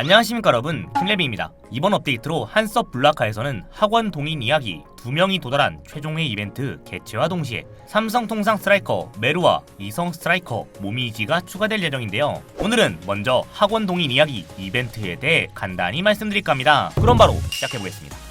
안녕하십니까 여러분. 킹레비입니다. 이번 업데이트로 한섭 블라카에서는 학원 동인 이야기 두 명이 도달한 최종의 이벤트 개최와 동시에 삼성 통상 스트라이커 메루와 이성 스트라이커 모미지가 추가될 예정인데요. 오늘은 먼저 학원 동인 이야기 이벤트에 대해 간단히 말씀드릴까 합니다. 그럼 바로 시작해보겠습니다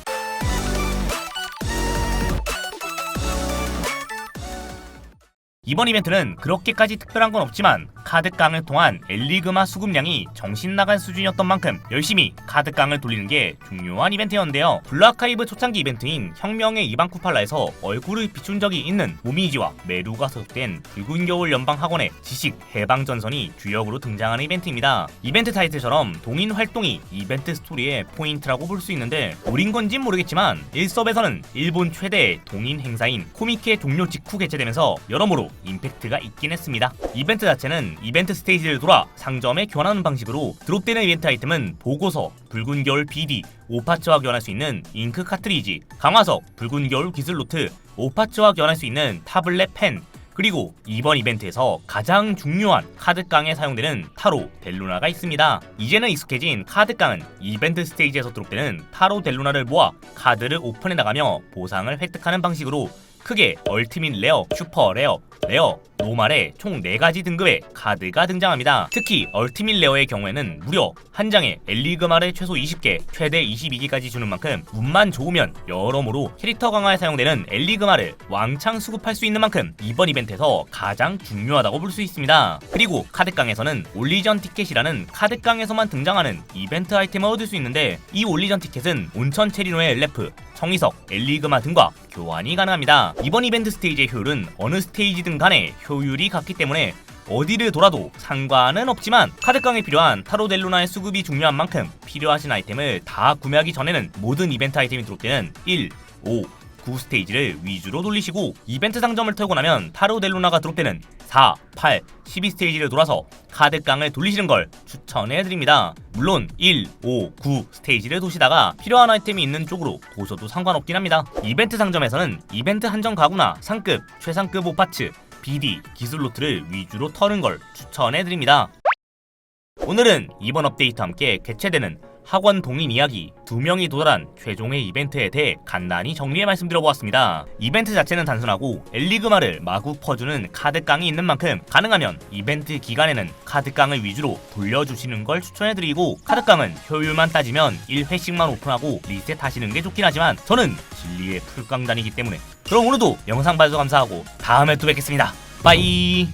이번 이벤트는 그렇게까지 특별한 건 없지만 카드깡을 통한 엘리그마 수급량이 정신 나간 수준이었던 만큼 열심히 카드깡을 돌리는 게 중요한 이벤트였는데요. 블루아카이브 초창기 이벤트인 혁명의 이방 쿠팔라에서 얼굴을 비춘 적이 있는 모미지와 메루가 소속된 붉은 겨울 연방 학원의 지식 해방 전선이 주역으로 등장하는 이벤트입니다. 이벤트 타이틀처럼 동인 활동이 이벤트 스토리의 포인트라고 볼 수 있는데 우린 건진 모르겠지만 1섭에서는 일본 최대의 동인 행사인 코미케 종료 직후 개최되면서 여러모로 임팩트가 있긴 했습니다. 이벤트 자체는 이벤트 스테이지를 돌아 상점에 교환하는 방식으로 드롭되는 이벤트 아이템은 보고서, 붉은 겨울 BD, 오파츠와 교환할 수 있는 잉크 카트리지, 강화석, 붉은 겨울 기술 노트, 오파츠와 교환할 수 있는 타블렛 펜, 그리고 이번 이벤트에서 가장 중요한 카드깡에 사용되는 타로 델루나가 있습니다. 이제는 익숙해진 카드깡은 이벤트 스테이지에서 드롭되는 타로 델루나를 모아 카드를 오픈해 나가며 보상을 획득하는 방식으로 크게 얼티밋 레어, 슈퍼 레어, 레어, 노말의 총 4가지 등급의 카드가 등장합니다. 특히 얼티밋 레어의 경우에는 무려 한 장에 엘리그마를 최소 20개, 최대 22개까지 주는 만큼 운만 좋으면 여러모로 캐릭터 강화에 사용되는 엘리그마를 왕창 수급할 수 있는 만큼 이번 이벤트에서 가장 중요하다고 볼 수 있습니다. 그리고 카드깡에서는 올리전 티켓이라는 카드깡에서만 등장하는 이벤트 아이템을 얻을 수 있는데 이 올리전 티켓은 온천 체리노의 엘레프, 청이석, 엘리그마 등과 교환이 가능합니다. 이번 이벤트 스테이지의 효율은 어느 스테이지든 간에 효율이 같기 때문에 어디를 돌아도 상관은 없지만 카드깡에 필요한 타로델루나의 수급이 중요한 만큼 필요하신 아이템을 다 구매하기 전에는 모든 이벤트 아이템이 드롭되는 1, 5, 9 스테이지를 위주로 돌리시고 이벤트 상점을 털고 나면 타로델루나가 드롭되는 4, 8, 12 스테이지를 돌아서 카드깡을 돌리시는 걸 추천해드립니다. 물론 1, 5, 9 스테이지를 도시다가 필요한 아이템이 있는 쪽으로 도셔도 상관없긴 합니다. 이벤트 상점에서는 이벤트 한정 가구나 상급, 최상급 오파츠, BD, 기술 노트를 위주로 터는 걸 추천해드립니다. 오늘은 이번 업데이트와 함께 개최되는 학원 동인 이야기 두 명이 도달한 최종의 이벤트에 대해 간단히 정리해 말씀드려보았습니다. 이벤트 자체는 단순하고 엘리그마를 마구 퍼주는 카드깡이 있는 만큼 가능하면 이벤트 기간에는 카드깡을 위주로 돌려주시는 걸 추천해드리고 카드깡은 효율만 따지면 1회씩만 오픈하고 리셋하시는 게 좋긴 하지만 저는 진리의 풀깡단이기 때문에 그럼 오늘도 영상 봐주셔서 감사하고 다음에 또 뵙겠습니다. 빠이